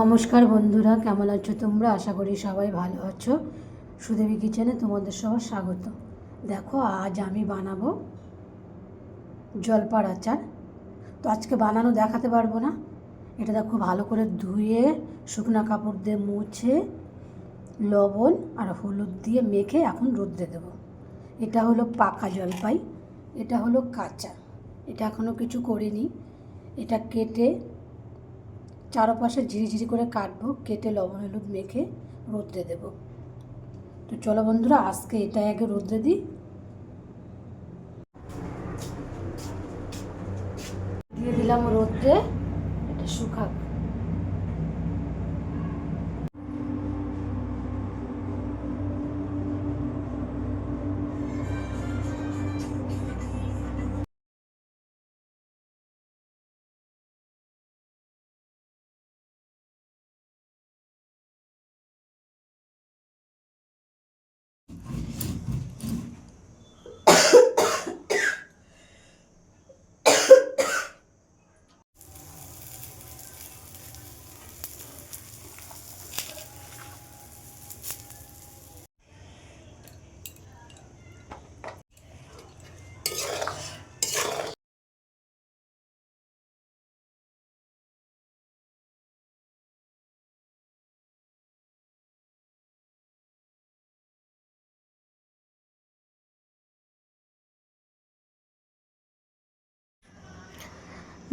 নমস্কার বন্ধুরা, কেমন আছো তোমরা? আশা করি সবাই ভালো আছো। সুদেবী কিচেনে তোমাদের সবার স্বাগত। দেখো, আজ আমি বানাবো জলপার আচার। তো আজকে বানানো দেখাতে পারব না। এটা দেখো, ভালো করে ধুয়ে, শুকনো কাপড় দিয়ে মুছে, লবণ আর হলুদ দিয়ে মেখে এখন রোদ্রে দেবো। এটা হলো পাকা জলপাই, এটা হলো কাঁচা। এটা এখনও কিছু করিনি। এটা কেটে চারপাশে ঝিরিঝিরি করে কাটবো, কেটে লবণ, হলুদ মেখে রোদ্রে দেবো। তো চলো বন্ধুরা, আজকে এটা আগে রোদ্রে দিই। দিয়ে দিলাম রোদ্রে, এটা শুকাক।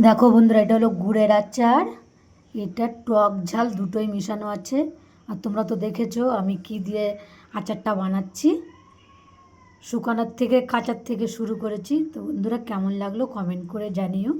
দেখো বন্ধুরা, এটা হলো গুড়ের আচার। এটা টক ঝাল, দুটোই মিশানো আছে। আর তোমরা তো দেখেছ আমি কি দিয়ে আচারটা বানাচ্ছি। শুকানোর থেকে, কাঁচার থেকে শুরু করেছি। তো বন্ধুরা, কেমন লাগল কমেন্ট করে জানিও।